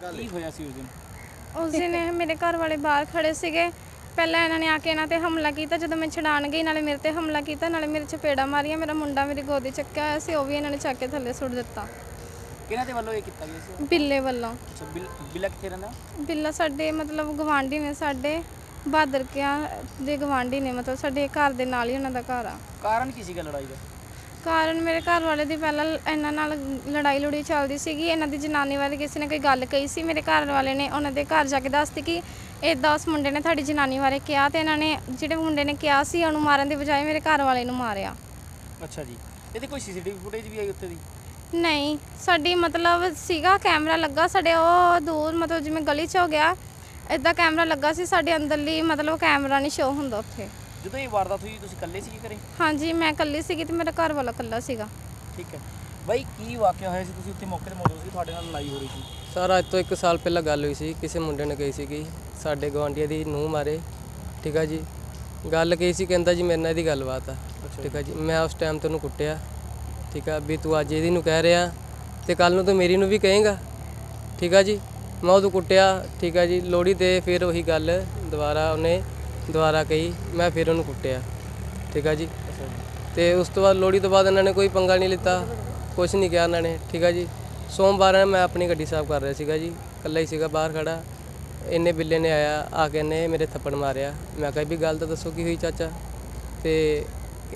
ਕੀ ਹੋਇਆ ਸੀ ਉਸ ਦਿਨ? ਉਸ ਦਿਨ ਇਹ ਮੇਰੇ ਘਰ ਵਾਲੇ ਬਾਹਰ ਖੜੇ ਸੀਗੇ। ਪਹਿਲਾਂ ਇਹਨਾਂ ਨੇ ਆ ਕੇ ਇਹਨਾਂ ਤੇ ਹਮਲਾ ਕੀਤਾ। ਜਦੋਂ ਮੈਂ ਛਡਾਣ ਗਈ ਨਾਲੇ ਮੇਰੇ ਤੇ ਹਮਲਾ ਕੀਤਾ ਨਾਲੇ ਮੇਰੇ ਚਪੇੜਾ ਮਾਰੀਆਂ ਮੇਰਾ ਮੁੰਡਾ ਮੇਰੀ ਗੋਦੀ ਚੱਕਿਆ ਹੋਇਆ ਸੀ ਉਹ ਵੀ ਇਹਨਾਂ ਨੇ ਚੱਕ ਕੇ ਥੱਲੇ ਸੁੱਟ ਦਿੱਤਾ। ਕਿਹਨਾਂ ਦੇ ਵੱਲੋਂ ਇਹ ਕੀਤਾ ਗਿਆ ਸੀ? ਬਿੱਲੇ ਵੱਲੋਂ। ਅੱਛਾ ਬਿਲ ਬਿਲਾ ਕਿੱਥੇ ਰਹਿੰਦਾ? ਬਿੱਲਾ ਸਾਡੇ ਮਤਲਬ ਗਵਾਂਢੀ ਨੇ ਸਾਡੇ ਬਹਾਦਰ ਕਿਆ ਦੇ ਗਵਾਂਢੀ ਨੇ ਮਤਲਬ ਸਾਡੇ ਘਰ ਦੇ ਨਾਲ ਹੀ ਉਹਨਾਂ ਦਾ ਘਰ ਆ। ਕਾਰਨ ਕੀ ਸੀਗਾ ਲੜਾਈ ਦਾ? ਕਾਰਨ ਮੇਰੇ ਘਰ ਵਾਲੇ ਦੀ ਪਹਿਲਾਂ ਇਹਨਾਂ ਨਾਲ ਲੜਾਈ ਲੜੀ ਚੱਲਦੀ ਸੀਗੀ ਇਹਨਾਂ ਦੀ ਜਨਾਨੀ ਬਾਰੇ ਕਿਸੇ ਨੇ ਕੋਈ ਗੱਲ ਕਹੀ ਸੀ ਮੇਰੇ ਘਰ ਵਾਲੇ ਨੇ ਉਹਨਾਂ ਦੇ ਘਰ ਜਾ ਕੇ ਦੱਸਤੀ ਕਿ ਇਦਾਂ ਉਸ ਮੁੰਡੇ ਨੇ ਤੁਹਾਡੀ ਜਨਾਨੀ ਬਾਰੇ ਕਿਹਾ ਤੇ ਇਹਨਾਂ ਨੇ ਜਿਹੜੇ ਮੁੰਡੇ ਨੇ ਕਿਹਾ ਸੀ ਉਹਨੂੰ ਮਾਰਨ ਦੀ ਬਜਾਏ ਮੇਰੇ ਘਰ ਵਾਲੇ ਨੂੰ ਮਾਰਿਆ। ਅੱਛਾ ਜੀ। ਇਹਦੀ ਕੋਈ ਸੀਸੀਟੀਵੀ ਫੁਟੇਜ ਵੀ ਆਈ ਉੱਥੇ ਦੀ? ਨਹੀਂ ਸਾਡੀ ਮਤਲਬ ਸੀਗਾ ਕੈਮਰਾ ਲੱਗਾ ਸਾਡੇ ਉਹ ਦੂਰ ਮਤਲਬ ਜਿਵੇਂ ਗਲੀ 'ਚ ਹੋ ਗਿਆ ਇਦਾਂ ਕੈਮਰਾ ਲੱਗਾ ਸੀ ਸਾਡੇ ਅੰਦਰਲੀ ਮਤਲਬ ਕੈਮਰਾ ਨਹੀਂ ਸ਼ੋ ਹੁੰਦਾ ਉੱਥੇ। ਜਦੋਂ ਇਹ ਵਾਰਦਾਤ ਹੋਈ ਤੁਸੀਂ ਇਕੱਲੇ ਸੀ ਘਰੇ? ਹਾਂਜੀ ਮੈਂ ਇਕੱਲੀ ਸੀਗੀ ਤੇ ਮੇਰਾ ਘਰ ਵਾਲਾ ਇਕੱਲਾ ਸੀਗਾ। ਠੀਕ ਹੈ। ਬਾਈ ਕੀ ਵਾਕਿਆ ਹੋਇਆ ਸੀ? ਤੁਸੀਂ ਉੱਥੇ ਮੌਕੇ ਤੇ ਮੌਜੂਦ ਸੀ ਤੁਹਾਡੇ ਨਾਲ ਲੜਾਈ ਹੋ ਰਹੀ ਸੀ। ਸਰ ਅੱਜ ਤੋਂ 1 ਸਾਲ ਪਹਿਲਾਂ ਗੱਲ ਹੋਈ ਸੀ ਕਿਸੇ ਮੁੰਡੇ ਨੇ ਕਹੀ ਸੀ ਕਿ ਸਾਡੇ ਗਵਾਂਢੀਆਂ ਦੀ ਨੂੰਹ ਮਾਰੇ। ਠੀਕ ਆ ਜੀ। ਗੱਲ ਕਹੀ ਸੀ ਕਹਿੰਦਾ ਜੀ ਮੇਰੇ ਨਾਲ ਇਹਦੀ ਗੱਲਬਾਤ ਆ। ਠੀਕ ਆ ਜੀ। ਮੈਂ ਉਸ ਟਾਈਮ ਤੈਨੂੰ ਕੁੱਟਿਆ। ਠੀਕ ਆ ਵੀ ਤੂੰ ਅੱਜ ਇਹਦੀ ਨੂੰ ਕਹਿ ਰਿਹਾ ਤੇ ਕੱਲ ਨੂੰ ਤੂੰ ਮੇਰੀ ਨੂੰ ਵੀ ਕਹੇਗਾ। ਠੀਕ ਆ ਜੀ। ਮੈਂ ਉਦੋਂ ਕੁੱਟਿਆ। ਠੀਕ ਆ ਜੀ। ਲੋੜੀ ਤੇ ਫਿਰ ਉਹੀ ਗੱਲ ਦੁਬਾਰਾ ਉਹਨੇ ਦੁਬਾਰਾ ਕਹੀ, ਮੈਂ ਫਿਰ ਉਹਨੂੰ ਕੁੱਟਿਆ। ਠੀਕ ਆ ਜੀ? ਤੇ ਉਸ ਤੋਂ ਬਾਅਦ ਲੋੜੀ ਤੋਂ ਬਾਅਦ ਇਹਨਾਂ ਨੇ ਕੋਈ ਪੰਗਾ ਨਹੀਂ ਲਿੱਤਾ ਕੁਝ ਨਹੀਂ ਕਿਹਾ ਇਹਨਾਂ ਨੇ। ਠੀਕ ਆ ਜੀ? ਸੋਮਵਾਰ ਮੈਂ ਆਪਣੀ ਗੱਡੀ ਸਾਫ਼ ਕਰ ਰਿਹਾ ਸੀਗਾ ਜੀ। ਇਕੱਲਾ ਹੀ ਸੀਗਾ ਬਾਹਰ ਖੜਾ ਇੰਨੇ ਬਿੱਲੇ ਨੇ ਆਇਆ, ਆ ਕੇ ਇਹਨੇ ਮੇਰੇ ਥੱਪੜ ਮਾਰਿਆ। ਮੈਂ ਕਿਹਾ ਵੀ ਗੱਲ ਤਾਂ ਦੱਸੋ ਕੀ ਹੋਈ ਚਾਚਾ? ਤੇ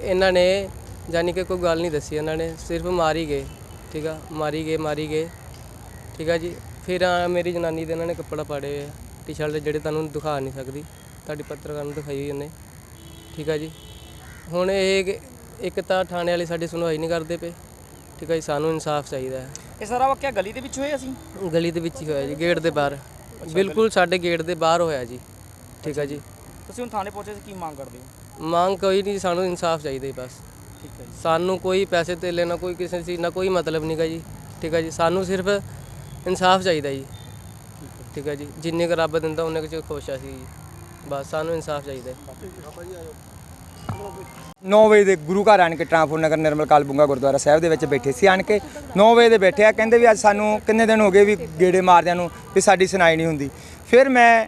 ਇਹਨਾਂ ਨੇ ਜਾਨੀ ਕਿ ਕੋਈ ਗੱਲ ਨਹੀਂ ਦੱਸੀ ਇਹਨਾਂ ਨੇ, ਸਿਰਫ ਮਾਰੀ ਗਏ। ਠੀਕ ਆ? ਮਾਰੀ ਗਏ ਮਾਰੀ ਗਏ। ਠੀਕ ਆ ਜੀ? ਫਿਰ ਮੇਰੀ ਜਨਾਨੀ ਦੇ ਇਹਨਾਂ ਨੇ ਕੱਪੜਾ ਪਾੜੇ ਹੋਏ ਆ। ਟੀ-ਸ਼ਰਟ ਜਿਹੜੇ ਤੁਹਾਨੂੰ ਦਿਖਾ ਨਹੀਂ ਸਕਦੀ। ਤੁਹਾਡੀ ਪੱਤਰਕਾਰ ਨੂੰ ਦਿਖਾਈ ਹੋਈ ਉਹਨੇ। ਠੀਕ ਆ ਜੀ। ਹੁਣ ਇਹ ਇੱਕ ਤਾਂ ਥਾਣੇ ਵਾਲੇ ਸਾਡੀ ਸੁਣਵਾਈ ਨਹੀਂ ਕਰਦੇ ਪਏ। ਠੀਕ ਆ ਜੀ ਸਾਨੂੰ ਇਨਸਾਫ ਚਾਹੀਦਾ ਹੈ। ਇਹ ਸਾਰਾ ਵਾਕਿਆ ਗਲੀ ਦੇ ਵਿੱਚ ਹੋਇਆ ਸੀ? ਗਲੀ ਦੇ ਵਿੱਚ ਹੀ ਹੋਇਆ ਜੀ ਗੇਟ ਦੇ ਬਾਹਰ। ਬਿਲਕੁਲ ਸਾਡੇ ਗੇਟ ਦੇ ਬਾਹਰ ਹੋਇਆ ਜੀ। ਠੀਕ ਆ ਜੀ। ਤੁਸੀਂ ਹੁਣ ਥਾਣੇ ਪਹੁੰਚੇ ਸੀ ਕੀ ਮੰਗ ਕਰਦੇ ਹੋ? ਮੰਗ ਕੋਈ ਨਹੀਂ ਸਾਨੂੰ ਇਨਸਾਫ ਚਾਹੀਦਾ ਜੀ ਬਸ। ਠੀਕ ਹੈ ਜੀ। ਸਾਨੂੰ ਕੋਈ ਪੈਸੇ ਤੇ ਲੈਣਾ ਕੋਈ ਕਿਸੇ ਚੀਜ਼ ਨਾਲ ਕੋਈ ਮਤਲਬ ਨਹੀਂਗਾ ਜੀ। ਠੀਕ ਆ ਜੀ ਸਾਨੂੰ ਸਿਰਫ ਇਨਸਾਫ ਚਾਹੀਦਾ ਜੀ। ਠੀਕ ਆ ਜੀ। ਜਿੰਨੇ ਕੁ ਰੱਬ ਦਿੰਦਾ ਉਹਨੇ ਕੁ ਚ ਖੁਸ਼ ਆ ਸੀ ਜੀ। ਬਸ ਸਾਨੂੰ ਇਨਸਾਫ ਚਾਹੀਦਾ ਹੈ। 9 ਵਜੇ ਦੇ ਗੁਰੂ ਘਰ ਆਣ ਕੇ ਟਰਾਂਸਪੋਰ ਨਗਰ ਨਿਰਮਲ ਕਾਲ ਬੁੰਗਾ ਗੁਰਦੁਆਰਾ ਸਾਹਿਬ ਦੇ ਵਿੱਚ ਬੈਠੇ ਸੀ। ਆਣ ਕੇ 9 ਵਜੇ ਦੇ ਬੈਠੇ ਆ। ਕਹਿੰਦੇ ਵੀ ਅੱਜ ਸਾਨੂੰ ਕਿੰਨੇ ਦਿਨ ਹੋ ਗਏ ਵੀ ਗੇੜੇ ਮਾਰਦਿਆਂ ਨੂੰ ਵੀ ਸਾਡੀ ਸੁਣਾਈ ਨਹੀਂ ਹੁੰਦੀ। ਫਿਰ ਮੈਂ,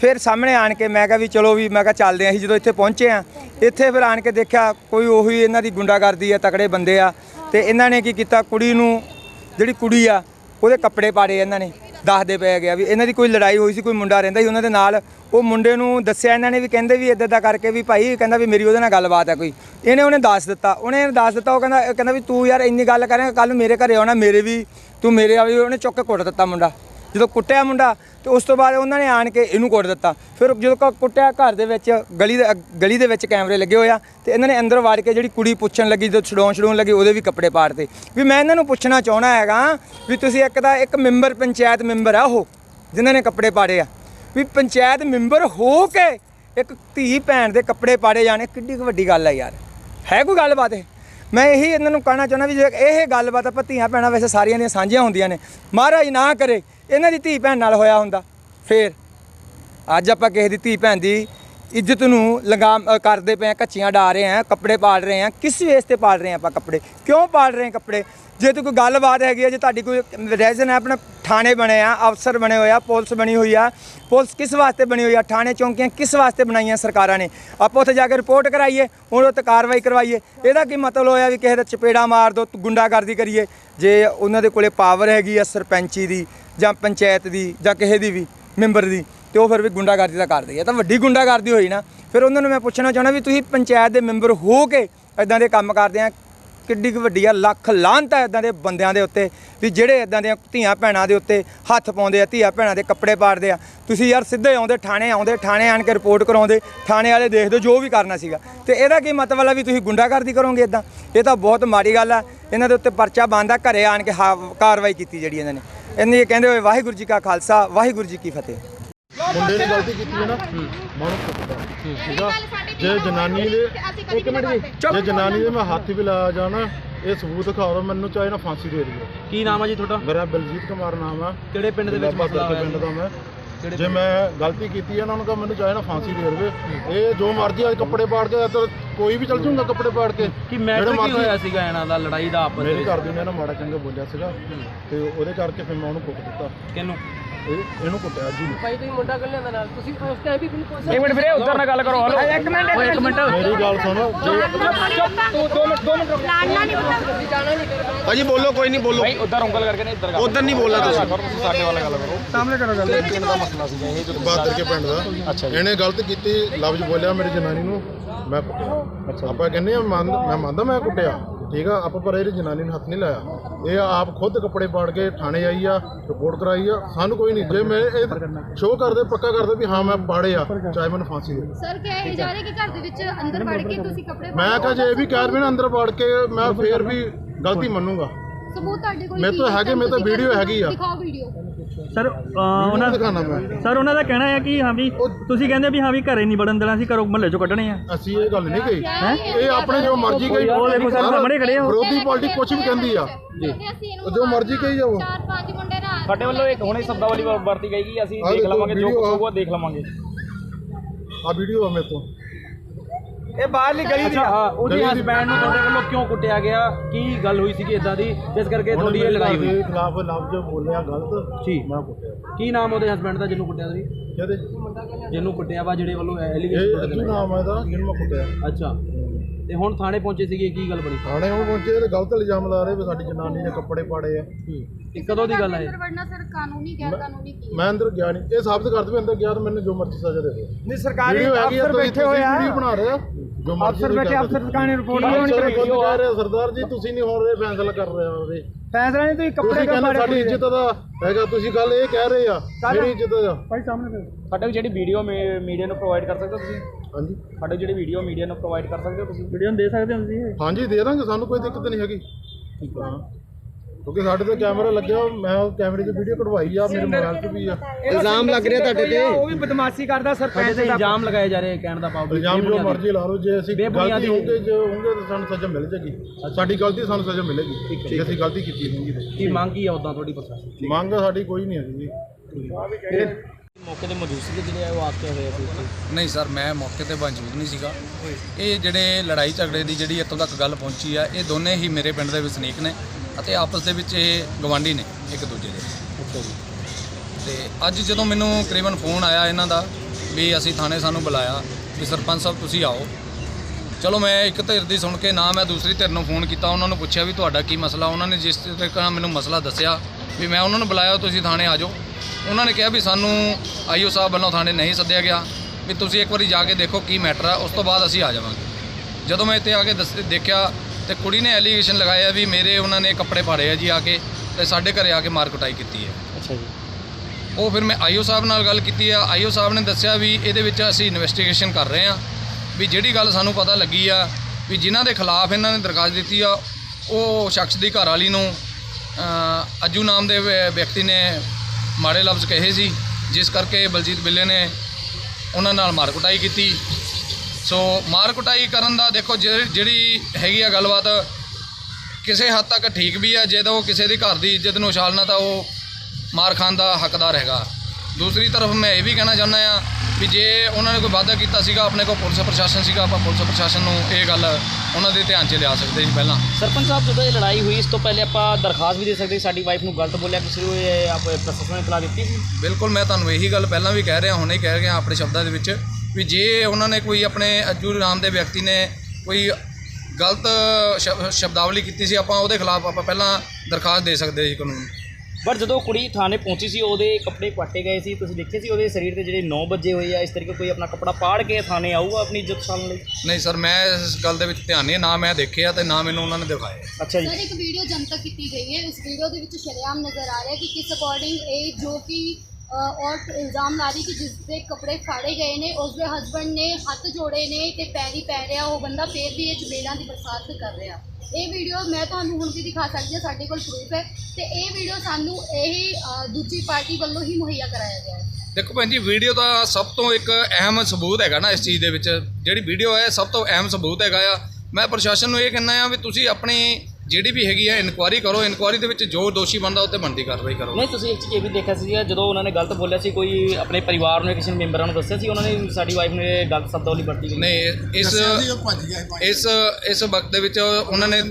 ਫਿਰ ਸਾਹਮਣੇ ਆਣ ਕੇ ਮੈਂ ਕਿਹਾ ਵੀ ਚਲੋ ਵੀ ਮੈਂ ਕਿਹਾ ਚੱਲਦੇ ਆਂ। ਅਸੀਂ ਜਦੋਂ ਇੱਥੇ ਪਹੁੰਚੇ ਆ, ਇੱਥੇ ਫਿਰ ਆਣ ਕੇ ਦੇਖਿਆ ਕੋਈ ਉਹੀ ਇਹਨਾਂ ਦੀ ਗੁੰਡਾਗਰਦੀ ਆ, ਤਕੜੇ ਬੰਦੇ ਆ। ਤੇ ਇਹਨਾਂ ਨੇ ਕੀ ਕੀਤਾ, ਕੁੜੀ ਨੂੰ, ਜਿਹੜੀ ਕੁੜੀ ਆ, ਉਹਦੇ ਕੱਪੜੇ ਪਾੜੇ ਇਹਨਾਂ ਨੇ। ਦੱਸਦੇ ਪਏ ਗਿਆ ਵੀ ਇਹਨਾਂ ਦੀ ਕੋਈ ਲੜਾਈ ਹੋਈ ਸੀ, ਕੋਈ ਮੁੰਡਾ ਰਹਿੰਦਾ ਸੀ, ਉਹਨਾਂ ਦੇ ਨਾਲ ਉਹ ਮੁੰਡੇ ਨੂੰ ਦੱਸਿਆ ਇਹਨਾਂ ਨੇ ਵੀ ਕਹਿੰਦੇ ਵੀ ਇਦਾਂ ਦਾ ਕਰਕੇ ਵੀ ਭਾਈ ਕਹਿੰਦਾ ਵੀ ਮੇਰੀ ਉਹਦੇ ਨਾਲ ਗੱਲਬਾਤ ਹੈ ਕੋਈ। ਇਹਨੇ ਉਹਨੇ ਦੱਸ ਦਿੱਤਾ, ਉਹਨੇ ਦੱਸ ਦਿੱਤਾ, ਉਹ ਕਹਿੰਦਾ ਕਹਿੰਦਾ ਵੀ ਤੂੰ ਯਾਰ ਇੰਨੀ ਗੱਲ ਕਰੇਂਗਾ ਕੱਲ ਨੂੰ ਮੇਰੇ ਘਰੇ ਆਉਣਾ, ਮੇਰੇ ਵੀ, ਤੂੰ ਮੇਰੇ ਆ ਵੀ ਉਹਨੇ ਚੁੱਕ ਕੇ ਕੁੱਟ ਦਿੱਤਾ ਮੁੰਡਾ। ਜਦੋਂ ਕੁੱਟਿਆ ਮੁੰਡਾ ਤੇ ਉਸ ਤੋਂ ਬਾਅਦ ਉਹਨਾਂ ਨੇ ਆਣ ਕੇ ਇਹਨੂੰ ਕੁੱਟ ਦਿੱਤਾ। ਫਿਰ ਜਦੋਂ ਕੁੱਟਿਆ ਘਰ ਦੇ ਵਿੱਚ, ਗਲੀ ਦੇ ਗਲੀ ਦੇ ਵਿੱਚ ਕੈਮਰੇ ਲੱਗੇ ਹੋਏ ਆ ਤੇ ਇਹਨਾਂ ਨੇ ਅੰਦਰ ਵਾੜ ਕੇ ਜਿਹੜੀ ਕੁੜੀ ਪੁੱਛਣ ਲੱਗੀ, ਜਦੋਂ ਛਡਾਉਣ ਛਡਾਉਣ ਲੱਗੀ, ਉਹਦੇ ਵੀ ਕੱਪੜੇ ਪਾੜਤੇ। ਵੀ ਮੈਂ ਇਹਨਾਂ ਨੂੰ ਪੁੱਛਣਾ ਚਾਹਣਾ ਹੈਗਾ ਵੀ ਤੁਸੀਂ ਇੱਕ ਤਾਂ ਇੱਕ ਮੈਂਬਰ, ਪੰਚਾਇਤ ਮੈਂਬਰ ਆ ਉਹ, ਜਿਨ੍ਹਾਂ ਨੇ ਕੱਪੜੇ ਪਾੜੇ ਆ। ਵੀ ਪੰਚਾਇਤ ਮੈਂਬਰ ਹੋ ਕੇ ਇੱਕ ਧੀ ਭੈਣ ਦੇ ਕੱਪੜੇ ਪਾੜੇ ਜਾਣੇ, ਕਿੱਡੀ ਕੁ ਵੱਡੀ ਗੱਲ ਆ ਯਾਰ। ਹੈ ਕੋਈ ਗੱਲਬਾਤ ਇਹ? ਮੈਂ ਇਹੀ ਇਹਨਾਂ ਨੂੰ ਕਹਿਣਾ ਚਾਹੁੰਦਾ ਵੀ ਜੇ ਇਹ ਗੱਲਬਾਤ ਆਪਾਂ ਧੀਆਂ ਭੈਣਾਂ ਵੈਸੇ ਸਾਰੀਆਂ ਦੀਆਂ ਸਾਂਝੀਆਂ ਹੁੰਦੀਆਂ ਨੇ, ਮਹਾਰਾਜ ਨਾ ਕਰੇ। ਇਹਨਾਂ ਦੀ ਧੀ ਭੈਣ ਨਾਲ ਹੋਇਆ ਹੁੰਦਾ। ਫੇਰ ਅੱਜ ਆਪਾਂ ਕਿਸੇ ਦੀ ਧੀ ਭੈਣ ਦੀ ਇੱਜ਼ਤ ਨੂੰ ਲਗਾਮ ਕਰਦੇ ਪਏ ਆ ਕੱਚੀਆਂ ਡਾ ਰਹੇ ਆ ਕੱਪੜੇ ਪਾਲ ਰਹੇ ਆ ਕਿਸ ਵੇਸ ਤੇ ਪਾਲ ਰਹੇ ਆ ਆਪਾਂ ਕੱਪੜੇ? ਕਿਉਂ ਪਾਲ ਰਹੇ ਆ ਕੱਪੜੇ? ਜੇ ਤੇ ਕੋਈ ਗੱਲਬਾਤ ਹੈਗੀ ਹੈ ਜੇ ਤੁਹਾਡੀ ਕੋਈ ਰੈਜ਼ਨ ਹੈ, ਆਪਣਾ ਥਾਣੇ ਬਣੇ ਆ, ਅਫਸਰ ਬਣੇ ਹੋਏ ਆ, ਪੁਲਿਸ ਬਣੀ ਹੋਈ ਆ, ਪੁਲਿਸ ਕਿਸ ਵਾਸਤੇ ਬਣੀ ਹੋਈ ਆ, ਥਾਣੇ ਚੌਂਕੀਆਂ ਕਿਸ ਵਾਸਤੇ ਬਣਾਈਆਂ ਸਰਕਾਰਾਂ ਨੇ? ਆਪਾਂ ਉੱਥੇ ਜਾ ਕੇ ਰਿਪੋਰਟ ਕਰਾਈਏ, ਹੁਣ ਉੱਤੇ ਕਾਰਵਾਈ ਕਰਵਾਈਏ। ਇਹਦਾ ਕੀ ਮਤਲਬ ਹੋਇਆ ਵੀ ਕਿਸੇ ਦਾ ਚਪੇੜਾ ਮਾਰ ਦੋ, ਗੁੰਡਾਗਰਦੀ ਕਰੀਏ? ਜੇ ਉਹਨਾਂ ਦੇ ਕੋਲੇ ਪਾਵਰ ਹੈਗੀ ਆ ਸਰਪੰਚੀ ਦੀ ਜਾਂ ਪੰਚਾਇਤ ਦੀ ਜਾਂ ਕਿਸੇ ਦੀ ਵੀ ਮੈਂਬਰ ਦੀ ਤੇ ਉਹ ਫਿਰ ਵੀ ਗੁੰਡਾਗਰਦੀ ਦਾ ਕਰਦੇ ਆ ਤਾਂ ਵੱਡੀ ਗੁੰਡਾਗਰਦੀ ਹੋਈ ਨਾ। ਫਿਰ ਉਹਨਾਂ ਨੂੰ ਮੈਂ ਪੁੱਛਣਾ ਚਾਹਣਾ ਵੀ ਤੁਸੀਂ ਪੰਚਾਇਤ ਦੇ ਮੈਂਬਰ ਹੋ ਕੇ ਇਦਾਂ ਦੇ ਕੰਮ ਕਰਦੇ ਆ? ਕਿੱਡੀ ਕੁ ਵੱਡੀ ਆ? ਲੱਖ ਲਾਹਨਤ ਹੈ ਇਦਾਂ ਦੇ ਬੰਦਿਆਂ ਦੇ ਉੱਤੇ? ਵੀ ਜਿਹੜੇ ਇਦਾਂ ਦੀਆਂ ਧੀਆਂ ਭੈਣਾਂ ਦੇ ਉੱਤੇ ਹੱਥ ਪਾਉਂਦੇ ਆ, ਧੀਆਂ ਭੈਣਾਂ ਦੇ ਕੱਪੜੇ ਪਾੜਦੇ ਆ? ਤੁਸੀਂ ਯਾਰ ਸਿੱਧੇ ਆਉਂਦੇ, ਥਾਣੇ ਆਉਂਦੇ, ਥਾਣੇ ਆਣ ਕੇ ਰਿਪੋਰਟ ਕਰਾਉਂਦੇ, ਥਾਣੇ ਵਾਲੇ ਦੇਖਦੇ ਜੋ ਵੀ ਕਰਨਾ ਸੀਗਾ। ਤੇ ਇਹਦਾ ਕੀ ਮਤਲਬ ਆ ਵੀ ਤੁਸੀਂ ਗੁੰਡਾਗਰਦੀ ਕਰੋਗੇ ਇਦਾਂ ਇਹ ਤਾਂ ਬਹੁਤ ਮਾੜੀ ਗੱਲ ਆ। ਇਹਨਾਂ ਦੇ ਉੱਤੇ ਪਰਚਾ ਬੰਦਾ ਘਰੇ ਆਣ ਕੇ ਹਾ- ਕਾਰਵਾਈ ਕੀਤੀ ਜਿਹੜੀ ਇਹਨਾਂ ਨੇ। ਇਹਨਾਂ ਇਹ ਕਹਿੰਦੇ ਹੋਏ ਵਾਹਿਗੁਰੂ ਜੀ ਕਾ ਖਾਲਸਾ ਵਾਹਿਗੁਰੂ ਜੀ ਕੀ ਫਤਿਹ। ਮੁੰਡੇ ਨੇ ਗਲਤੀ ਕੀਤੀ ਹੈ ਨਾ? ਮੈਂ ਉਹਨੂੰ ਕੁੱਟਦਾ ਠੀਕ ਆ ਜੇ ਜਨਾਨੀ ਦੇ ਇੱਕ ਮਿੰਟ ਜੀ। ਜੇ ਜਨਾਨੀ ਦੇ ਮੈਂ ਹੱਥ ਵੀ ਲਾਇਆ ਜਾਣਾ ਇਹ ਸਬੂਤ ਦਿਖਾਓ ਮੈਨੂੰ ਚਾਹੇ ਨਾ ਫਾਂਸੀ ਦੇ ਦਿਓ। ਕੀ ਨਾਮ ਆ ਜੀ ਤੁਹਾਡਾ? ਮੇਰਾ ਬਲਜੀਤ ਕੁਮਾਰ ਨਾਮ ਆ। ਕਿਹੜੇ ਪਿੰਡ ਦੇ ਵਿੱਚ ਮਸਲਾ ਪਿੰਡ ਦਾ ਮੈਂ। ਜੇ ਮੈਂ ਗਲਤੀ ਕੀਤੀ ਹੈ ਉਹਨਾਂ ਨੂੰ ਕਹਾਂ ਮੈਨੂੰ ਚਾਹੇ ਨਾ ਫਾਂਸੀ ਦੇ ਦੇਵੇ। ਇਹ ਜੋ ਮਰਜ਼ੀ ਅੱਜ ਕੱਪੜੇ ਪਾੜ ਕੇ ਤਾਂ ਕੋਈ ਵੀ ਚੱਲ ਜੂਗਾ ਕੱਪੜੇ ਪਾੜ ਕੇ। ਕੀ ਮੈਟਰ ਕੀ ਹੋਇਆ ਸੀਗਾ ਇਹਨਾਂ ਦਾ ਲੜਾਈ ਦਾ ਆਪਸ ਮੇਰੀ ਵਿੱਚ? ਘਰ ਦੀ ਨੇ ਨਾ ਮਾੜਾ ਚੰਗਾ ਬੋਲਿਆ ਸੀਗਾ ਤੇ ਉਹਦੇ ਕਰਕੇ ਫਿਰ ਮੈਂ ਉਹਨੂੰ ਕੁੱਟ ਦਿੱਤਾ। ਕਿਹਨੂੰ? ਇਹ ਇਹਨੂੰ ਕੁੱਟਿਆ ਜੀ ਨੇ। ਭਾਈ ਤੁਸੀਂ ਮੁੰਡਾ ਕੱਢ ਲਿਆਂਦਾ ਨਾਲ ਤੁਸੀਂ ਉਸ ਟਾਈਮ ਵੀ ਬਿਲਕੁਲ ਇੱਕ ਮਿੰਟ ਵੀਰੇ ਉੱਧਰ ਨਾਲ ਗੱਲ ਕਰੋ ਹਲੋ। ਇੱਕ ਮਿੰਟ ਇੱਕ ਮਿੰਟ। ਮੇਰੀ ਗੱਲ ਸੁਣੋ। ਜੇ ਭਾਜੀ ਬੋਲੋ ਕੋਈ ਨਹੀਂ ਬੋਲੋ। ਭਾਈ ਉੱਧਰ ਉਂਗਲ ਕਰਕੇ ਨਹੀਂ ਇੱਧਰ ਗੱਲ ਉਧਰ ਨਹੀਂ ਬੋਲਣਾ ਤੁਸੀਂ। ਤੁਸੀਂ ਸਾਡੇ ਵੱਲ ਗੱਲ ਕਰੋ। ਸਾਹਮਣੇ ਕਰੋ ਗੱਲ। ਪਿੰਡ ਦਾ ਮਸਲਾ ਸੀਗਾ ਇਹ ਜੋ ਬਾਦਰ ਕੇ ਪਿੰਡ ਦਾ। ਇਹਨੇ ਗਲਤ ਕੀਤੀ ਲਫ਼ਜ਼ ਬੋਲਿਆ ਮੇਰੀ ਜਨਾਨੀ ਨੂੰ। ਮੈਂ ਕੁੱਟਿਆ। ਆਪਾਂ ਕਹਿੰਦੇ ਆ ਮੰਨ ਮੈਂ ਮੰਨਦਾ ਮੈਂ ਕੁੱਟਿਆ। ਠੀਕ ਆ? ਆਪਾਂ ਪਰ ਇਹਦੀ ਜਨਾਨੀ ਨੂੰ ਹੱਥ ਨਹੀਂ ਲਾਇਆ। ਇਹ ਆਪ ਖੁਦ ਕੱਪੜੇ ਪਾੜ ਕੇ ਥਾਣੇ ਆਈ ਆ ਰਿਪੋਰਟ ਕਰਾਈ ਆ। ਸਾਨੂੰ ਕੋਈ ਨਹੀਂ ਜੇ ਮੈਂ ਇਹ ਸ਼ੋਅ ਕਰਦੇ ਪੱਕਾ ਕਰਦੇ ਵੀ ਹਾਂ ਮੈਂ ਪਾੜੇ ਆ ਚਾਹੇ ਮੈਨੂੰ ਫਾਂਸੀ ਦੇ ਸਰ ਕਿਹਾ ਇਹ ਜਾ ਰਿਹਾ ਕਿ ਘਰ ਦੇ ਵਿੱਚ ਅੰਦਰ ਵੜ ਕੇ ਤੁਸੀਂ ਕੱਪੜੇ ਮੈਂ ਕਹਾਂ ਜੇ ਇਹ ਵੀ ਕਹਿ ਰਹੇ ਨੇ ਅੰਦਰ ਵੜ ਕੇ ਮੈਂ ਫੇਰ ਵੀ ਗਲਤੀ ਮੰਨੂਗਾ। ਸਬੂਤ ਤੁਹਾਡੇ ਕੋਲ ਮੇਰੇ ਤੋਂ? ਹੈਗੇ, ਮੇਰੇ ਤੋਂ ਵੀਡੀਓ ਹੈਗੀ ਆ। ਦਿਖਾਓ ਵੀਡੀਓ ਸਰ ਉਹਨਾਂ ਦਿਖਾਣਾ ਮੈਂ? ਸਰ ਉਹਨਾਂ ਦਾ ਕਹਿਣਾ ਹੈ ਕਿ ਹਾਂ ਵੀ ਤੁਸੀਂ ਕਹਿੰਦੇ ਵੀ ਹਾਂ ਵੀ ਘਰੇ ਨਹੀਂ ਵੜਨ ਦੇਣਾ ਸੀ ਘਰੋਂ ਮਹੱਲੇ ਚੋਂ ਕੱਢਣੇ ਆ। ਅਸੀਂ ਇਹ ਗੱਲ ਨਹੀਂ ਕਹੀ। ਇਹ ਆਪਣੇ ਜੋ ਮਰਜ਼ੀ ਕਹੀ ਉਹ ਦੇਖੋ ਸਰ ਸਾਹਮਣੇ ਖੜੇ ਹੋ ਵਿਰੋਧੀ ਪਾਰਟੀ ਕੁਝ ਵੀ ਕਹਿੰਦੀ ਆ। ਇਹਨੂੰ ਜੋ ਮਰਜ਼ੀ ਕਹੀ ਜਾਓ। ਚਾਰ ਪੰਜ ਮੁੰਡੇ ਨਾਲ ਸਾਡੇ ਵੱਲੋਂ ਇੱਕ ਹੁਣੇ ਸ਼ਬਦਾਵਲੀ ਵਰਤੀ ਗਈ ਕਿ ਅਸੀਂ ਦੇਖ ਲਵਾਂਗੇ ਜੋ ਕੁਝ। ਹੋਊਗਾ ਦੇਖ ਲਵਾਂਗੇ। ਆ ਵੀਡੀਓ ਆ ਮੇਰੇ ਤੋਂ। ਇਹ ਬਾਹਰਲੀ ਗਲੀ ਦੀ ਹਾਂ, ਉਹਦੀ ਦੀ- ਹਸਬੈਂਡ ਨੂੰ ਤੁਹਾਡੇ ਵੱਲੋਂ ਕਿਉਂ ਕੁੱਟਿਆ ਗਿਆ? ਕੀ ਗੱਲ ਹੋਈ ਸੀ ਕਿ ਇਦਾਂ ਦੀ? ਜਿਸ ਕਰਕੇ ਤੁਹਾਡੀ ਇਹ ਲੜਾਈ ਹੋਈ। ਦੇ ਖਿਲਾਫ ਲਫ਼ਜ਼ ਬੋਲਿਆ ਗਲਤ। ਜੀ। ਮੈਂ ਕੁੱਟਿਆ। ਕੀ ਨਾਮ ਉਹਦੇ ਹਸਬੈਂਡ ਦਾ ਜਿਹਨੂੰ ਕੁੱਟਿਆ ਤੁਸੀਂ? ਜਿਹਦੇ ਜਿਹਨੂੰ ਕੁੱਟਿਆ ਵਾ ਜਿਹੜੇ ਵੱਲੋਂ ਇਹ ਐਲੀਗੇਸ਼ਨ ਅੱਜੂ ਨਾਮ ਹੈ ਇਹਦਾ ਜਿਹਨੂੰ ਮੈਂ ਕੁੱਟਿਆ। ਅੱਛਾ। ਤੇ ਹੁਣ ਥਾਣੇ ਪਹੁੰਚੇ ਸੀਗੇ ਕੀ ਗੱਲ ਬਣੀ? ਥਾਣੇ ਉਹ ਪਹੁੰਚੇ ਤੇ ਗਲਤ ਇਲਜ਼ਾਮ ਲਾ ਰਹੇ ਵੀ ਸਾਡੀ ਜਨਾਨੀ ਨੇ ਕੱਪੜੇ ਪਾੜੇ ਆ। ਇਹ ਕਦੋਂ ਦੀ ਗੱਲ ਹੈ? ਅੰਦਰ ਵੜਨਾ ਸਰ ਕਾਨੂੰਨੀ ਗੈਰ ਕਾਨੂੰਨੀ ਕੀ? ਮੈਂ ਅੰਦਰ ਗਿਆ ਨਹੀਂ ਇਹ ਸਾਬਤ ਕਰ ਦਵੇ ਅੰਦਰ ਗਿਆ ਤਾਂ ਮੈਨੂੰ ਜੋ ਮਰਜ਼ੀ ਸਜ਼ਾ ਦੇ ਦਿਓ। ਨਹੀਂ ਸਰਕਾਰੀ ਆ ਅਫਸਰ ਬੈਠੇ ਹੋਏ ਆ। ਵੀਡੀਓ ਬਣਾ ਰਹੇ ਆ ਅਫਸਰ ਤੁਸੀਂ ਬੈਠੇ ਅਫਸਰ। ਦੁਕਾਨੇ ਰਿਪੋਰਟ ਖੁਦ ਕਰੇ ਸਰਦਾਰ ਜੀ ਤੁਸੀਂ ਨਹੀਂ ਹੋ ਰਹੇ ਫੈਸਲਾ ਕਰ ਰਹੇ ਹੋ ਉਹਦੇ ਫੈਸਲਾ ਨਹੀਂ ਤੁਸੀਂ ਕੱਪੜੇ ਕਹਿੰਦੇ ਪਾੜੇ ਸਾਡੀ ਇੱਜ਼ਤ ਦਾ ਹੈਗਾ ਤੁਸੀਂ ਗੱਲ ਇਹ ਕਹਿ ਰਹੇ ਆ ਮੇਰੀ ਇੱਜ਼ਤ ਦਾ ਭਾਈ ਸਾਹਮਣੇ ਸਾਡੇ ਜਿਹੜੀ ਵੀਡੀਓ ਮੀਡੀਆ ਨੂੰ ਪ੍ਰੋਵਾਈਡ ਕਰ ਸਕਦੇ ਤੁਸੀਂ? ਹਾਂਜੀ। ਸਾਡੇ ਜਿਹੜੀ ਵੀਡੀਓ ਮੀਡੀਆ ਨੂੰ ਪ੍ਰੋਵਾਈਡ ਕਰ ਸਕਦੇ ਹੋ ਤੁਸੀਂ? ਵੀਡੀਓ ਦੇ ਸਕਦੇ ਹੋ ਤੁਸੀਂ? ਹਾਂਜੀ ਦੇ ਦਾਂਗੇ ਸਾਨੂੰ ਕੋਈ ਦਿੱਕਤ ਨਹੀਂ ਹੈਗੀ। ਠੀਕ ਆ ਕਿਉਂਕਿ ਸਾਡੇ ਤੇ ਕੈਮਰਾ ਲੱਗਿਆ ਮੈਂ ਉਹ ਕੈਮਰੇ 'ਚ ਵੀਡੀਓ ਕਢਵਾਈ ਆ ਮੇਰੇ ਮੋਬਾਈਲ 'ਚ ਵੀ ਆ। ਇਲਜ਼ਾਮ ਲੱਗ ਰਿਹਾ ਤੁਹਾਡੇ ਤੇ? ਉਹ ਵੀ ਬਦਮਾਸ਼ੀ ਕਰਦਾ ਸਰਪੰਚ ਦਾ ਇਲਜ਼ਾਮ ਲਗਾਏ ਜਾ ਰਹੇ ਕਹਿਣ ਦਾ ਵੀ ਇਲਜ਼ਾਮ ਜੋ। ਮਰਜ਼ੀ ਲਾ ਲਓ ਜੇ ਅਸੀਂ ਗਲਤੀ ਹੋਊਗੇ ਜੇ ਹੋਊਗੇ ਤਾਂ ਸਾਨੂੰ ਸਜ਼ਾ ਮਿਲ ਜੇਗੀ ਸਾਡੀ ਗਲਤੀ ਸਾਨੂੰ ਸਜ਼ਾ ਮਿਲੇਗੀ ਜੇ ਅਸੀਂ ਗਲਤੀ ਕੀਤੀ ਹੋਊਗੀ ਤੇ। ਕੀ ਮੰਗ ਕੀ ਆ ਉਦਾਂ ਤੁਹਾਡੀ ਪ੍ਰਸ਼ਾਸਨ ਮੰਗ ਸਾਡੀ ਕੋਈ ਨਹੀਂ ਹੈਗੀ ਜੀ। ਮੌਕੇ ਤੇ ਮੌਜੂਦ ਸੀਗੇ ਜਿਹੜੇ ਉਹ ਵਾਕਿਆ ਹੋਇਆ ਸੀ ਨਹੀਂ ਸਰ ਮੈਂ ਮੌਕੇ ਤੇ ਮੌਜੂਦ ਨਹੀਂ ਸੀਗਾ। ਇਹ ਜਿਹੜੇ ਲੜਾਈ ਝਗੜੇ ਦੀ ਜਿਹੜੀ ਇੱਥੋਂ ਤੱਕ ਗੱਲ ਪਹੁੰਚੀ ਆ ਇਹ ਦੋਨੇ ਹੀ ਮੇਰੇ ਪਿੰਡ ਦੇ ਵਸਨੀਕ ਨੇ। ਅਤੇ ਆਪਸ ਦੇ ਵਿੱਚ ਇਹ ਗਵਾਂਢੀ ਨੇ ਇੱਕ ਦੂਜੇ ਦੇ। ਤੇ ਅੱਜ ਜਦੋਂ ਮੈਨੂੰ ਤਕਰੀਬਨ ਫੋਨ ਆਇਆ ਇਹਨਾਂ ਦਾ ਵੀ ਅਸੀਂ ਥਾਣੇ ਸਾਨੂੰ ਬੁਲਾਇਆ ਵੀ ਸਰਪੰਚ ਸਾਹਿਬ ਤੁਸੀਂ ਆਓ। ਚਲੋ ਮੈਂ ਇੱਕ ਧਿਰ ਦੀ ਸੁਣ ਕੇ ਨਾ ਮੈਂ ਦੂਸਰੀ ਧਿਰ ਨੂੰ ਫੋਨ ਕੀਤਾ ਉਹਨਾਂ ਨੂੰ ਪੁੱਛਿਆ ਵੀ ਤੁਹਾਡਾ ਕੀ ਮਸਲਾ? ਉਹਨਾਂ ਨੇ ਜਿਸ ਤਰੀਕੇ ਨਾਲ ਮੈਨੂੰ ਮਸਲਾ ਦੱਸਿਆ ਵੀ ਮੈਂ ਉਹਨਾਂ ਨੂੰ ਬੁਲਾਇਆ ਤੁਸੀਂ ਥਾਣੇ ਆ ਜਾਓ। ਉਹਨਾਂ ਨੇ ਕਿਹਾ ਵੀ ਸਾਨੂੰ ਆਈਓ ਸਾਹਿਬ ਵੱਲੋਂ ਥਾਣੇ ਨਹੀਂ ਸੱਦਿਆ ਗਿਆ ਵੀ ਤੁਸੀਂ ਇੱਕ ਵਾਰੀ ਜਾ ਕੇ ਦੇਖੋ ਕੀ ਮੈਟਰ ਆ ਉਸ ਤੋਂ ਬਾਅਦ ਅਸੀਂ ਆ ਜਾਵਾਂਗੇ। ਜਦੋਂ ਮੈਂ ਇੱਥੇ ਆ ਕੇ ਦੇਖਿਆ ਤੇ ਕੁੜੀ ਨੇ ਐਲੀਗੇਸ਼ਨ ਲਗਾਇਆ ਵੀ ਮੇਰੇ ਉਹਨਾਂ ਨੇ ਕੱਪੜੇ ਪਾੜੇ ਆ ਜੀ ਆ ਕੇ ਤੇ ਸਾਡੇ ਘਰੇ ਆ ਕੇ ਮਾਰ ਕੁਟਾਈ ਕੀਤੀ ਹੈ। ਅੱਛਾ ਜੀ। ਉਹ ਫਿਰ ਮੈਂ ਆਈਓ ਸਾਹਿਬ ਨਾਲ ਗੱਲ ਕੀਤੀ ਆ। ਆਈਓ ਸਾਹਿਬ ਨੇ ਦੱਸਿਆ ਵੀ ਇਹਦੇ ਵਿੱਚ ਅਸੀਂ ਇਨਵੈਸਟੀਗੇਸ਼ਨ ਕਰ ਰਹੇ ਆ ਵੀ ਜਿਹੜੀ ਗੱਲ ਸਾਨੂੰ ਪਤਾ ਲੱਗੀ ਆ ਵੀ ਜਿਨ੍ਹਾਂ ਦੇ ਖਿਲਾਫ ਇਹਨਾਂ ਨੇ ਦਰਖਾਸਤ ਦਿੱਤੀ ਆ ਉਹ ਸ਼ਖਸ ਦੀ ਘਰ ਵਾਲੀ ਨੂੰ ਅ, ਅੱਜੂ ਨਾਮ ਦੇ ਵਿਅਕਤੀ ਨੇ ਮਾੜੇ ਲਫ਼ਜ਼ ਕਹੇ ਸੀ ਜਿਸ ਕਰਕੇ ਬਲਜੀਤ ਬਿੱਲੇ ਨੇ ਉਹਨਾਂ ਨਾਲ ਮਾਰ ਕੁਟਾਈ ਕੀਤੀ। ਸੋ ਮਾਰ ਕੁਟਾਈ ਕਰਨ ਦਾ ਦੇਖੋ ਜਿਹੜੀ ਹੈਗੀ ਆ ਗੱਲਬਾਤ ਕਿਸੇ ਹੱਦ ਤੱਕ ਠੀਕ ਵੀ ਹੈ ਜਦੋਂ ਕਿਸੇ ਦੀ ਘਰ ਦੀ ਇੱਜ਼ਤ ਨੂੰ ਉਛਾਲਣਾ ਤਾਂ ਉਹ ਮਾਰ ਖਾਣ ਦਾ ਹੱਕਦਾਰ ਹੈਗਾ। ਦੂਸਰੀ ਤਰਫ ਮੈਂ ਇਹ ਵੀ ਕਹਿਣਾ ਚਾਹੁੰਦਾ ਆ ਵੀ ਜੇ ਉਹਨਾਂ ਨੇ ਕੋਈ ਵਾਅਦਾ ਕੀਤਾ ਸੀਗਾ ਆਪਣੇ ਕੋਲ ਪੁਲਿਸ ਪ੍ਰਸ਼ਾਸਨ ਸੀਗਾ ਆਪਾਂ ਪੁਲਿਸ ਪ੍ਰਸ਼ਾਸਨ ਨੂੰ ਇਹ ਗੱਲ ਉਹਨਾਂ ਦੇ ਧਿਆਨ 'ਚ ਲਿਆ ਸਕਦੇ ਸੀ ਪਹਿਲਾਂ। ਸਰਪੰਚ ਸਾਹਿਬ ਜਦੋਂ ਇਹ ਲੜਾਈ ਹੋਈ ਇਸ ਤੋਂ ਪਹਿਲੇ ਆਪਾਂ ਦਰਖਾਸਤ ਵੀ ਦੇ ਸਕਦੇ ਸਾਡੀ ਵਾਈਫ ਨੂੰ ਗਲਤ ਬੋਲਿਆ ਕਿਸੇ ਨੂੰ ਇਹ ਆਪ ਪ੍ਰਸ਼ਾਸਨ ਨੇ ਇਤਲਾਹ ਦਿੱਤੀ ਸੀ? ਬਿਲਕੁਲ ਮੈਂ ਤੁਹਾਨੂੰ ਇਹੀ ਗੱਲ ਪਹਿਲਾਂ ਵੀ ਕਹਿ ਰਿਹਾ ਹੁਣੇ ਕਹਿ ਰਿਹਾ ਆਪਣੇ ਸ਼ਬਦਾਂ ਦੇ ਵਿੱਚ। ਵੀ ਜੇ ਉਹਨਾਂ ਨੇ ਕੋਈ ਆਪਣੇ ਅੱਜੂ ਨਾਮ ਦੇ ਵਿਅਕਤੀ ਨੇ ਕੋਈ ਗਲਤ ਸ਼ਬ- ਸ਼ਬਦਾਵਲੀ ਕੀਤੀ ਸੀ ਆਪਾਂ ਉਹਦੇ ਖਿਲਾਫ ਆਪਾਂ ਪਹਿਲਾਂ ਦਰਖਾਸਤ ਦੇ ਸਕਦੇ ਸੀ ਕਾਨੂੰਨ ਪਰ ਜਦੋਂ ਕੁੜੀ ਥਾਣੇ ਪਹੁੰਚੀ ਸੀ ਉਹਦੇ ਕੱਪੜੇ ਪਾਟੇ ਗਏ ਸੀ ਤੁਸੀਂ ਦੇਖੇ ਸੀ ਉਹਦੇ ਸਰੀਰ ਤੇ ਜਿਹੜੇ 9 ਵਜੇ ਹੋਏ ਆ ਇਸ ਤਰੀਕੇ ਕੋਈ ਆਪਣਾ ਕੱਪੜਾ ਪਾੜ ਕੇ ਥਾਣੇ ਆਊਗਾ ਆਪਣੀ ਇੱਜ਼ਤ ਸਾਂਭਣ ਲਈ? ਨਹੀਂ ਸਰ ਮੈਂ ਇਸ ਗੱਲ ਦੇ ਵਿੱਚ ਧਿਆਨ ਨਹੀਂ ਨਾ ਮੈਂ ਦੇਖਿਆ ਤੇ ਨਾ ਮੈਨੂੰ ਉਹਨਾਂ ਨੇ ਦਿਖਾਇਆ। ਅੱਛਾ ਜੀ। ਸਰ ਇੱਕ ਵੀਡੀਓ ਜਨਤਕ ਕੀਤੀ ਗਈ ਹੈ ਉਸ ਵੀਡੀਓ ਦੇ ਵਿੱਚ ਸ਼ਰੇਆਮ ਨਜ਼ਰ ਆ ਰਿਹਾ ਕਿ ਕਿਸ ਅਕੋਰਡਿੰਗ ਇਹ ਜੋ ਕਿ ਔਰ ਇਲਜ਼ਾਮ ਲਾ ਰਹੀ ਕਿ ਜਿਸ ਦੇ ਕੱਪੜੇ ਫਾੜੇ ਗਏ ਨੇ, ਉਸ ਦੇ ਹਸਬੰਡ ਨੇ ਹੱਥ ਜੋੜੇ ਨੇ ਤੇ ਪੈਰੀ ਪੈ ਰਿਹਾ, ਉਹ ਬੰਦਾ ਫੇਰ ਵੀ ਇਹ ਚਬੇੜਾਂ ਦੀ ਬਰਸਾਤ ਕਰ ਰਿਹਾ। ਇਹ ਵੀਡੀਓ ਮੈਂ ਤੁਹਾਨੂੰ ਹੁਣ ਵੀ ਦਿਖਾ ਸਕਦੀ ਹਾਂ, ਸਾਡੇ ਕੋਲ ਪ੍ਰੂਫ ਹੈ। ਤੇ ਇਹ ਵੀਡੀਓ ਸਾਨੂੰ ਇਹ ਦੂਜੀ ਪਾਰਟੀ ਵੱਲੋਂ ਹੀ ਮੁਹੱਈਆ ਕਰਾਇਆ ਗਿਆ ਹੈ। ਦੇਖੋ ਭੈਣ ਜੀ ਵੀਡੀਓ ਦਾ ਸਭ ਤੋਂ ਇੱਕ ਅਹਿਮ ਸਬੂਤ ਹੈਗਾ ਨਾ ਇਸ ਚੀਜ਼ ਦੇ ਵਿੱਚ। ਜਿਹੜੀ ਵੀਡੀਓ ਹੈ ਸਭ ਤੋਂ ਅਹਿਮ ਸਬੂਤ ਹੈਗਾ ਆ। ਮੈਂ ਪ੍ਰਸ਼ਾਸਨ ਨੂੰ ਇਹ ਕਹਿੰਦਾ ਆ ਵੀ ਤੁਸੀਂ ਆਪਣੀ ਜਿਹੜੀ ਵੀ ਹੈਗੀ ਆ ਇਨਕੁਆਇਰੀ ਕਰੋ ਇਨਕੁਆਇਰੀ ਦੇ ਵਿੱਚ ਜੋ ਦੋਸ਼ੀ ਬਣਦਾ ਉੱਤੇ ਬਣਦੀ ਕਾਰਵਾਈ ਕਰੋ। ਨਹੀਂ ਤੁਸੀਂ ਇੱਕ ਚੀਜ਼ ਇਹ ਵੀ ਦੇਖਿਆ ਸੀ ਜਦੋਂ ਉਹਨਾਂ ਨੇ ਗਲਤ ਬੋਲਿਆ ਸੀ ਕੋਈ ਆਪਣੇ ਪਰਿਵਾਰ ਨੂੰ ਕਿਸੇ ਮੈਂਬਰਾਂ ਨੂੰ ਦੱਸਿਆ ਸੀ ਉਹਨਾਂ ਨੇ ਸਾਡੀ ਵਾਈਫ ਨੇ ਗਲਤ ਸ਼ਬਦਾਵਲੀ ਵਰਤੀ ਗਈ ਨਹੀਂ ਇਸ ਇਸ ਇਸ ਵਕਤ ਦੇ ਵਿੱਚ ਉਹਨਾਂ ਨੇ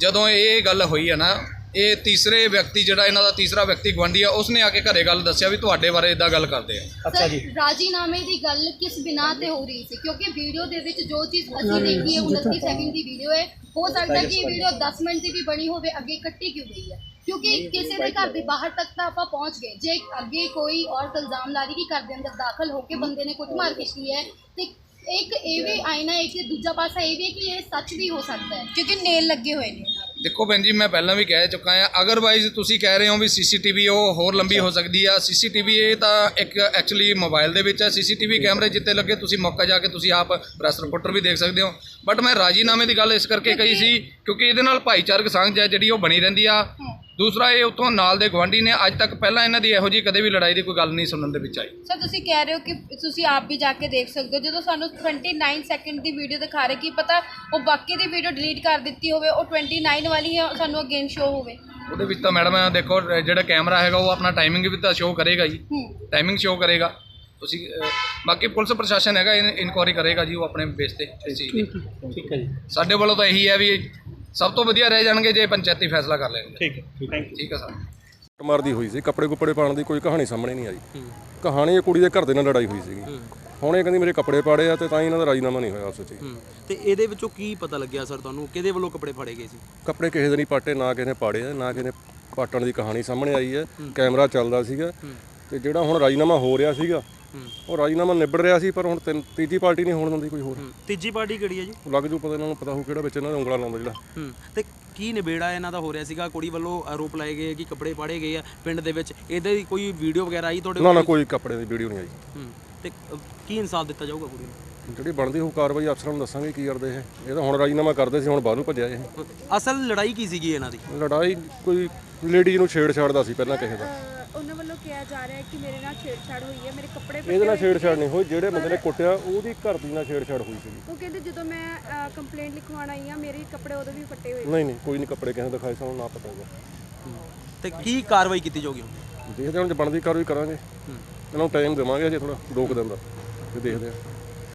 ਜਦੋਂ ਇਹ ਗੱਲ ਹੋਈ ਹੈ ਨਾ ਇਹ ਤੀਸਰੇ ਵਿਅਕਤੀ ਜਿਹੜਾ ਇਹਨਾਂ ਦਾ ਤੀਸਰਾ ਵਿਅਕਤੀ ਗਵਾਂਢੀ ਆ ਉਸਨੇ ਆ ਕੇ ਘਰੇ ਗੱਲ ਦੱਸਿਆ ਵੀ ਤੁਹਾਡੇ ਬਾਰੇ ਇਦਾਂ ਗੱਲ ਕਰਦੇ ਆ। ਅੱਛਾ ਜੀ। ਰਾਜੀਨਾਮੇ ਦੀ ਗੱਲ ਕਿਸ ਬਿਨਾ ਤੇ ਹੋ ਰਹੀ ਸੀ? ਕਿਉਂਕਿ ਵੀਡੀਓ ਦੇ ਵਿੱਚ ਜੋ ਚੀਜ਼ ਅਸੀਂ ਦੇਖੀ ਹੈ 29 ਸੈਕਿੰਡ ਦੀ ਵੀਡੀਓ ਹੈ ਹੋ ਸਕਦਾ ਕਿ ਇਹ ਵੀਡੀਓ 10 ਮਿੰਟ ਦੀ ਵੀ ਬਣੀ ਹੋਵੇ ਅੱਗੇ ਕੱਟੀ ਕਿਉਂ ਗਈ ਹੈ ਕਿਉਂਕਿ ਕਿਸੇ ਦੇ ਘਰ ਦੇ ਬਾਹਰ ਤੱਕ ਤਾਂ ਆਪਾਂ ਪਹੁੰਚ ਗਏ ਜੇ ਅੱਗੇ ਕੋਈ ਔਰਤ ਇਲਜ਼ਾਮ ਲਾ ਰਹੀ ਕਿ ਘਰ ਦੇ ਅੰਦਰ ਦਾਖਲ ਹੋ ਕੇ ਬੰਦੇ ਨੇ ਕੁੱਟਮਾਰ ਕੀਤੀ ਹੈ ਤੇ ਇੱਕ ਇਹ ਵੀ ਆਇਨਾ ਹੈ ਕਿ ਦੂਜਾ ਪਾਸਾ ਇਹ ਵੀ ਹੈ ਕਿ ਇਹ ਸੱਚ ਵੀ ਹੋ ਸਕਦਾ ਹੈ ਕਿਉਂਕਿ ਨੇਲ ਲੱਗੇ ਹੋਏ ਨੇ ਦੇਖੋ ਭੈਣ ਜੀ ਮੈਂ ਪਹਿਲਾਂ ਵੀ ਕਹਿ ਚੁੱਕਾ ਹਾਂ ਅਗਰਵਾਈਜ਼ ਤੁਸੀਂ ਕਹਿ ਰਹੇ ਹੋ ਵੀ ਸੀਸੀਟੀਵੀ ਉਹ ਹੋਰ ਲੰਬੀ ਹੋ ਸਕਦੀ ਆ। ਸੀਸੀਟੀਵੀ ਇਹ ਤਾਂ ਇੱਕ ਐਕਚੁਅਲੀ ਮੋਬਾਈਲ ਦੇ ਵਿੱਚ ਹੈ। ਸੀਸੀਟੀਵੀ ਕੈਮਰੇ ਜਿੱਤੇ ਲੱਗੇ ਤੁਸੀਂ ਮੌਕਾ ਜਾ ਕੇ ਤੁਸੀਂ ਆਪ ਪ੍ਰੈਸ ਰਿਪੋਰਟਰ ਵੀ ਦੇਖ ਸਕਦੇ ਹੋ। ਬਟ ਮੈਂ ਰਾਜੀਨਾਮੇ ਦੀ ਗੱਲ ਇਸ ਕਰਕੇ ਕਹੀ ਸੀ ਕਿਉਂਕਿ ਇਹਦੇ ਨਾਲ ਭਾਈਚਾਰਕ ਸਾਂਝ ਹੈ ਜਿਹੜੀ ਉਹ ਬਣੀ ਰਹਿੰਦੀ ਆ। ਦੂਸਰਾ ਇਹ ਉਤੋਂ ਨਾਲ ਦੇ ਗਵਾਂਢੀ ਨੇ ਅੱਜ ਤੱਕ ਪਹਿਲਾਂ ਇਹਨਾਂ ਦੀ ਇਹੋ ਜੀ ਕਦੇ ਵੀ ਲੜਾਈ ਦੀ ਕੋਈ ਗੱਲ ਨਹੀਂ ਸੁਣਨ ਦੇ ਵਿੱਚ ਆਈ। ਸਰ ਤੁਸੀਂ ਕਹਿ ਰਹੇ ਹੋ ਕਿ ਤੁਸੀਂ ਆਪ ਵੀ ਜਾ ਕੇ ਦੇਖ ਸਕਦੇ ਹੋ ਜਦੋਂ ਸਾਨੂੰ 29 ਸੈਕਿੰਡ ਦੀ ਵੀਡੀਓ ਦਿਖਾ ਰਹੇ ਕੀ ਪਤਾ ਉਹ ਬਾਕੀ ਦੀ ਵੀਡੀਓ ਡਿਲੀਟ ਕਰ ਦਿੱਤੀ ਹੋਵੇ ਉਹ 29 ਵਾਲੀ ਹੀ ਸਾਨੂੰ ਅਗੇਨ ਸ਼ੋ ਹੋਵੇ। ਉਹਦੇ ਵਿੱਚ ਤਾਂ ਮੈਡਮ ਦੇਖੋ ਜਿਹੜਾ ਕੈਮਰਾ ਹੈਗਾ ਉਹ ਆਪਣਾ ਟਾਈਮਿੰਗ ਵੀ ਤਾਂ ਸ਼ੋਅ ਕਰੇਗਾ ਜੀ। ਟਾਈਮਿੰਗ ਸ਼ੋਅ ਕਰੇਗਾ। ਤੁਸੀਂ ਬਾਕੀ ਪੁਲਿਸ ਪ੍ਰਸ਼ਾਸਨ ਹੈਗਾ ਇਨਕੁਆਰੀ ਕਰੇਗਾ ਜੀ ਉਹ ਆਪਣੇ ਬੇਸ ਤੇ। ਠੀਕ ਹੈ ਜੀ। ਸਾਡੇ ਵੱਲੋਂ ਤਾਂ ਇਹੀ ਹੈ ਵੀ ਸਭ ਤੋਂ ਵਧੀਆ ਰਹਿ ਜਾਣਗੇ ਜੇ ਪੰਚਾਇਤੀ ਫੈਸਲਾ ਕਰ ਲੈਣਗੇ। ਠੀਕ ਹੈ। ਥੈਂਕ ਯੂ ਠੀਕ ਹੈ ਸਰ। ਮਾਰਦੀ ਹੋਈ ਸੀ ਕੱਪੜੇ ਕੁੱਪੜੇ ਪਾਉਣ ਦੀ ਕੋਈ ਕਹਾਣੀ ਸਾਹਮਣੇ ਨਹੀਂ ਆਈ। ਕਹਾਣੀ ਇਹ ਕੁੜੀ ਦੇ ਘਰ ਦੇ ਨਾਲ ਲੜਾਈ ਹੋਈ ਸੀਗੀ। ਹੁਣ ਇਹ ਕਹਿੰਦੀ ਮੇਰੇ ਕੱਪੜੇ ਪਾੜੇ ਆ ਤੇ ਤਾਂ ਹੀ ਇਹਨਾਂ ਦਾ ਰਾਜੀਨਾਮਾ ਨਹੀਂ ਹੋਇਆ ਉਸ ਵਿੱਚ। ਤੇ ਇਹਦੇ ਵਿੱਚੋਂ ਕੀ ਪਤਾ ਲੱਗਿਆ ਸਰ ਤੁਹਾਨੂੰ? ਕਿਹਦੇ ਵੱਲੋਂ ਕੱਪੜੇ ਫੜੇ ਗਏ ਸੀ? ਕੱਪੜੇ ਕਿਸੇ ਦੇ ਨਹੀਂ ਪਾਟੇ ਨਾ ਕਿਸੇ ਨੇ ਪਾੜੇ ਆ ਨਾ ਕਿਸੇ ਨੇ ਪਾਟਣ ਦੀ ਕਹਾਣੀ ਸਾਹਮਣੇ ਆਈ ਹੈ। ਕੈਮਰਾ ਚੱਲਦਾ ਸੀਗਾ। ਤੇ ਜਿਹੜਾ ਹੁਣ ਰਾਜੀਨਾਮਾ ਹੋ ਰਿਹਾ ਸੀਗਾ ਉਹ ਰਾਜੀਨਾਮਾ ਨਿਬੜ ਰਿਹਾ ਸੀ ਪਰ ਹੁਣ ਤਿੰਨ- ਤੀਜੀ ਪਾਰਟੀ ਨਹੀਂ ਹੋਣ ਦਿੰਦੀ ਕੋਈ ਹੋਰ। ਤੀਜੀ ਪਾਰਟੀ ਕਿਹੜੀ ਹੈ ਜੀ? ਲੱਗ ਜੂ ਪਤਾ ਇਹਨਾਂ ਨੂੰ ਪਤਾ ਹੋ ਕਿਹੜਾ ਵਿੱਚ ਇਹਨਾਂ ਦੇ ਉਂਗਲਾਂ ਲਾਉਂਦਾ ਜਿਹੜਾ। ਹੂੰ ਤੇ ਕੀ ਨਿਬੇੜਾ ਇਹਨਾਂ ਦਾ ਹੋ ਰਿਹਾ ਸੀਗਾ? ਕੁੜੀ ਵੱਲੋਂ ਆਰੋਪ ਲਾਏ ਗਏ ਕਿ ਕੱਪੜੇ ਪਾੜੇ ਗਏ ਆ ਪਿੰਡ ਦੇ ਵਿੱਚ। ਇਹਦੇ ਦੀ ਕੋਈ ਵੀਡੀਓ ਵਗੈਰਾ ਆਈ ਤੁਹਾਡੇ ਨਾ ਨਾ? ਕੋਈ ਕੱਪੜੇ ਦੀ ਵੀਡੀਓ ਨਹੀਂ ਆਈ। ਹੂੰ ਤੇ ਅ, ਕੀ ਇਨਸਾਫ ਦਿੱਤਾ ਜਾਊਗਾ ਕੁੜੀ ਨੂੰ? ਜਿਹੜੀ ਬਣਦੀ ਹੋ ਕਾਰਵਾਈ ਅਫਸਰਾਂ ਨੂੰ ਦੱਸਾਂਗੇ ਕੀ ਕਰਦੇ ਇਹ। ਇਹ ਤਾਂ ਹੁਣ ਰਾਜੀਨਾਮਾ ਕਰਦੇ ਸੀ ਹੁਣ ਬਾਹਰ ਨੂੰ ਭੱਜਿਆ ਇਹ। ਅਸਲ ਲੜਾਈ ਕੀ ਸੀਗੀ ਇਹਨਾਂ ਦੀ? ਲੜਾਈ ਕੋਈ ਲੇਡੀ ਨੂੰ ਛੇੜਛਾੜ ਦਾ ਸੀ ਪਹਿਲਾਂ ਕਿਸੇ ਦਾ। ਉਹਨਾਂ ਵੱਲੋਂ ਕਿਹਾ ਜਾ ਰਿਹਾ ਹੈ ਕਿ ਮੇਰੇ ਨਾਲ ਛੇੜਛਾੜ ਹੋਈ ਹੈ ਮੇਰੇ ਕੱਪੜੇ ਇਹਦੇ ਨਾਲ ਛੇੜਛਾੜ ਨਹੀਂ ਹੋਈ ਜਿਹੜੇ ਬੰਦੇ ਨੇ ਕੁੱਟਿਆ ਉਹਦੀ ਘਰ ਦੀ ਨਾਲ ਛੇੜਛਾੜ ਹੋਈ ਸੀ ਉਹ ਕਹਿੰਦੇ ਜਦੋਂ ਮੈਂ ਕੰਪਲੇਂਟ ਲਿਖਵਾਉਣ ਆਈ ਹਾਂ ਮੇਰੇ ਕੱਪੜੇ ਉਦੋਂ ਵੀ ਫੱਟੇ ਹੋਏ ਨਹੀਂ ਨਹੀਂ ਕੋਈ ਨਹੀਂ ਕੱਪੜੇ ਕਿਸੇ ਦਿਖਾਏ ਸਾਨੂੰ ਨਾ ਪਤਾ ਹੈਗਾ ਤੇ ਕੀ ਕਾਰਵਾਈ ਕੀਤੀ ਜਾਊਗੀ? ਦੇਖਦੇ ਹਾਂ ਜੇ ਬਣਦੀ ਕਾਰਵਾਈ ਕਰਾਂਗੇ। ਇਹਨਾਂ ਨੂੰ ਟਾਈਮ ਦੇਵਾਂਗੇ ਅਜੇ ਥੋੜਾ ਦੋ ਕੁ ਦਿਨ ਦਾ। ਤੇ ਦੇਖਦੇ ਹਾਂ।